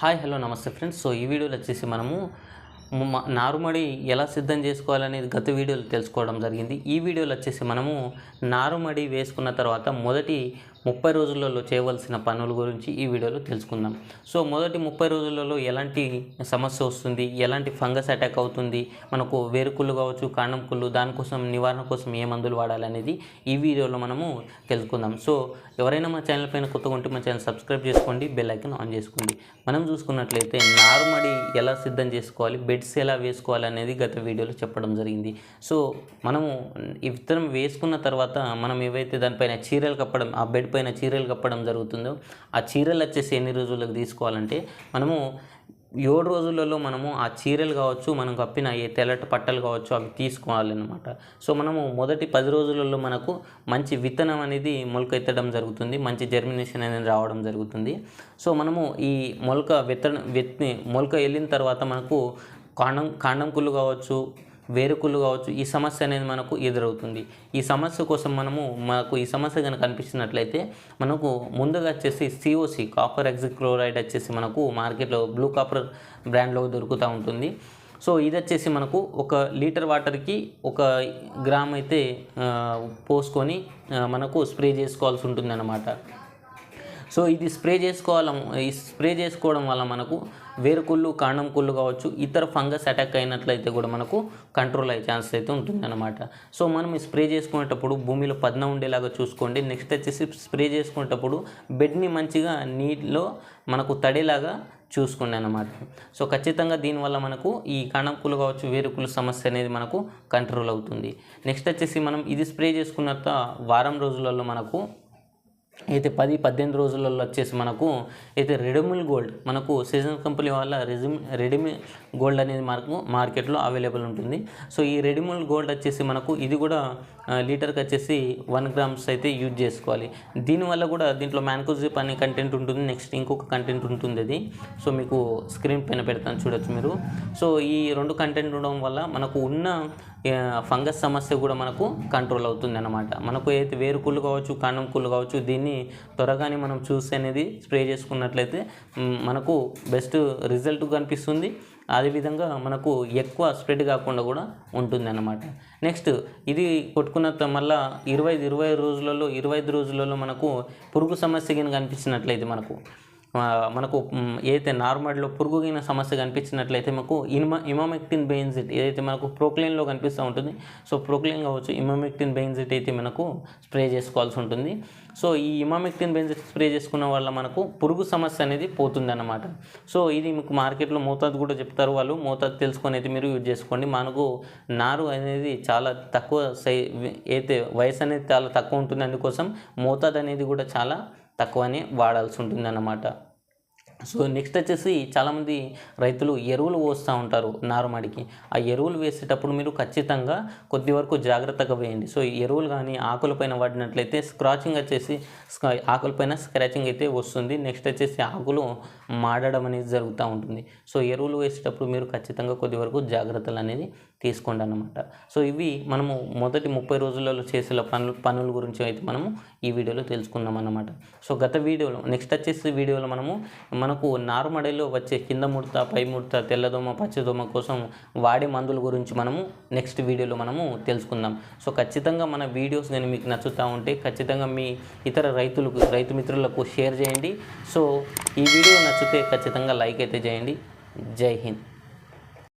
Hi hello నమస్తే friends. So ఈ వీడియోలో వచ్చేసి మనము నారుమడి ఎలా సిద్ధం చేసుకోవాలనేది గత వీడియోలో తెలుసుకోవడం జరిగింది. ఈ వీడియోలో వచ్చేసి మనము నారుమడి వేసుకున్న తర్వాత మొదటి ముప్పై రోజులలో చేయవలసిన పనుల గురించి ఈ వీడియోలో తెలుసుకుందాం. సో మొదటి ముప్పై రోజులలో ఎలాంటి సమస్య వస్తుంది? ఎలాంటి ఫంగస్ అటాక్ అవుతుంది? మనకు వేరుకుళ్ళు కావచ్చు కాండం కుళ్ళు దానికోసం నివారణ కోసం ఏ మందులు వాడాలనేది ఈ వీడియోలో మనము తెలుసుకుందాం. సో ఎవరైనా మా ఛానల్ పైన కొత్తగా ఉంటే మా ఛానల్ సబ్స్క్రైబ్ చేసుకోండి బెల్ ఐకన్ ఆన్ చేసుకోండి. మనం చూసుకున్నట్లయితే నారుమడి ఎలా సిద్ధం చేసుకోవాలి బెడ్స్ ఎలా వేసుకోవాలి అనేది గత వీడియోలో చెప్పడం జరిగింది. సో మనము ఈ విత్తనం వేసుకున్న తర్వాత మనం ఏవైతే దానిపైన చీరలు కప్పడం ఆ బెడ్ పైన చీరలు కప్పడం జరుగుతుందో ఆ చీరలు వచ్చేసి ఎన్ని రోజులకు తీసుకోవాలంటే మనము ఏడు రోజులలో మనము ఆ చీరలు కావచ్చు మనం కప్పిన ఏ తెల్లటి పట్టలు కావచ్చు అవి తీసుకోవాలన్నమాట. సో మనము మొదటి పది రోజులలో మనకు మంచి విత్తనం అనేది మొలక ఎత్తడం జరుగుతుంది మంచి జర్మినేషన్ అనేది రావడం జరుగుతుంది. సో మనము ఈ మొలక విత్తనం విత్తి మొలక వెళ్ళిన తర్వాత మనకు కాండం కాండం కుళ్ళు కావచ్చు వేరుకుళ్ళు కావచ్చు ఈ సమస్య అనేది మనకు ఎదురవుతుంది. ఈ సమస్య కోసం మనము మనకు ఈ సమస్య కనుక కనిపించినట్లయితే మనకు ముందుగా వచ్చేసి సిఓసి కాపర్ ఎగ్జిక్లోరైడ్ వచ్చేసి మనకు మార్కెట్లో బ్లూ కాపర్ బ్రాండ్లో దొరుకుతూ ఉంటుంది. సో ఇది వచ్చేసి మనకు ఒక లీటర్ వాటర్కి ఒక గ్రామ్ అయితే పోసుకొని మనకు స్ప్రే చేసుకోవాల్సి ఉంటుంది అన్నమాట సో ఇది స్ప్రే చేసుకోవాలి ఈ స్ప్రే చేసుకోవడం వల్ల మనకు వేరుకుళ్ళు కాండం కుళ్ళు కావచ్చు ఇతర ఫంగస్ అటాక్ అయినట్లయితే కూడా మనకు కంట్రోల్ అయ్యే ఛాన్స్ అయితే ఉంటుందన్నమాట. సో మనం ఈ స్ప్రే చేసుకునేటప్పుడు భూమిలో పద్న ఉండేలాగా చూసుకోండి. నెక్స్ట్ వచ్చేసి స్ప్రే చేసుకునేటప్పుడు బెడ్ని మంచిగా నీటిలో మనకు తడేలాగా చూసుకోండి అన్నమాట సో ఖచ్చితంగా దీనివల్ల మనకు ఈ కణంకులు కావచ్చు వేరుకులు సమస్య అనేది మనకు కంట్రోల్ అవుతుంది. నెక్స్ట్ వచ్చేసి మనం ఇది స్ప్రే చేసుకున్న వారం రోజులలో మనకు అయితే పది పద్దెనిమిది రోజులలో వచ్చేసి మనకు అయితే రెడమిల్ గోల్డ్ మనకు సీజన్ కంపెనీ వల్ల రెజిమ్ రెడీమి గోల్డ్ అనేది మనకు మార్కెట్లో అవైలబుల్ ఉంటుంది. సో ఈ రెడీమిల్ గోల్డ్ వచ్చేసి మనకు ఇది కూడా లీటర్కి వచ్చేసి వన్ గ్రామ్స్ అయితే యూజ్ చేసుకోవాలి. దీనివల్ల కూడా దీంట్లో మ్యాన్కోజిప్ అనే కంటెంట్ ఉంటుంది. నెక్స్ట్ ఇంకొక కంటెంట్ ఉంటుంది అది. సో మీకు స్క్రీన్ పైన పెడతాను చూడొచ్చు మీరు. సో ఈ రెండు కంటెంట్ ఉండడం వల్ల మనకు ఉన్న ఫంగస్ సమస్య కూడా మనకు కంట్రోల్ అవుతుంది అనమాట మనకు అయితే వేరు కుళ్ళు కావచ్చు కాండం కుళ్ళు కావచ్చు దీన్ని త్వరగానే మనం చూసి అనేది స్ప్రే చేసుకున్నట్లయితే మనకు బెస్ట్ రిజల్ట్ కనిపిస్తుంది. అదేవిధంగా మనకు ఎక్కువ స్ప్రెడ్ కాకుండా కూడా ఉంటుంది అన్నమాట నెక్స్ట్ ఇది కొట్టుకున్న త- మళ్ళా ఇరవై ఐదు ఇరవై రోజులలో ఇరవై ఐదు రోజులలో మనకు పురుగు సమస్య కింద కనిపించినట్లయితే మనకు మనకు ఏదైతే నార్మల్లో పురుగుగిన సమస్య కనిపించినట్లయితే మనకు ఇమ ఇమామెక్టిన్ బెయిన్జిట్ ఏదైతే మనకు ప్రోక్లైన్లో కనిపిస్తూ ఉంటుంది సో ప్రోక్లైన్ కావచ్చు ఇమామెక్టిన్ బెయిన్జిట్ అయితే మనకు స్ప్రే చేసుకోవాల్సి ఉంటుంది. సో ఈ ఇమామెక్టిన్ బెయిన్జిట్ స్ప్రే చేసుకున్న వల్ల మనకు పురుగు సమస్య అనేది పోతుంది అన్నమాట సో ఇది మీకు మార్కెట్లో మోతాదు కూడా చెప్తారు వాళ్ళు. మోతాదు తెలుసుకొని అయితే మీరు యూజ్ చేసుకోండి. మనకు నారు అనేది చాలా తక్కువ సై అయితే వయసు అనేది చాలా తక్కువ ఉంటుంది. అందుకోసం మోతాదు అనేది కూడా చాలా తక్కువనే వాడాల్సి ఉంటుంది అన్నమాట సో నెక్స్ట్ వచ్చేసి చాలామంది రైతులు ఎరువులు పోస్తూ ఉంటారు నారుమడికి. ఆ ఎరువులు వేసేటప్పుడు మీరు ఖచ్చితంగా కొద్ది వరకు జాగ్రత్తగా వేయండి. సో ఈ ఎరువులు కానీ ఆకులపైన పడినట్లయితే స్క్రాచింగ్ వచ్చేసి ఆకులపైన స్క్రాచింగ్ అయితే వస్తుంది. నెక్స్ట్ వచ్చేసి ఆకులు మాడడం అనేది జరుగుతూ ఉంటుంది. సో ఎరువులు వేసేటప్పుడు మీరు ఖచ్చితంగా కొద్ది వరకు జాగ్రత్తలు అనేది తీసుకోండి అన్నమాట. సో ఇవి మనము మొదటి ముప్పై రోజులలో చేసే పనులు పనుల గురించి అయితే మనము ఈ వీడియోలో తెలుసుకుందాం అన్నమాట. సో గత వీడియోలో నెక్స్ట్ వచ్చేసి వీడియోలో మనము మనకు నారుమడిలో వచ్చే కింద ముడత పై ముడత తెల్లదోమ పచ్చదోమ కోసం వాడే మందుల గురించి మనము నెక్స్ట్ వీడియోలో మనము తెలుసుకుందాం. సో ఖచ్చితంగా మన వీడియోస్ కానీ మీకు నచ్చుతూ ఉంటే ఖచ్చితంగా మీ ఇతర రైతులకు రైతు మిత్రులకు షేర్ చేయండి. సో ఈ వీడియో నచ్చితే ఖచ్చితంగా లైక్ అయితే చేయండి. జై హింద్.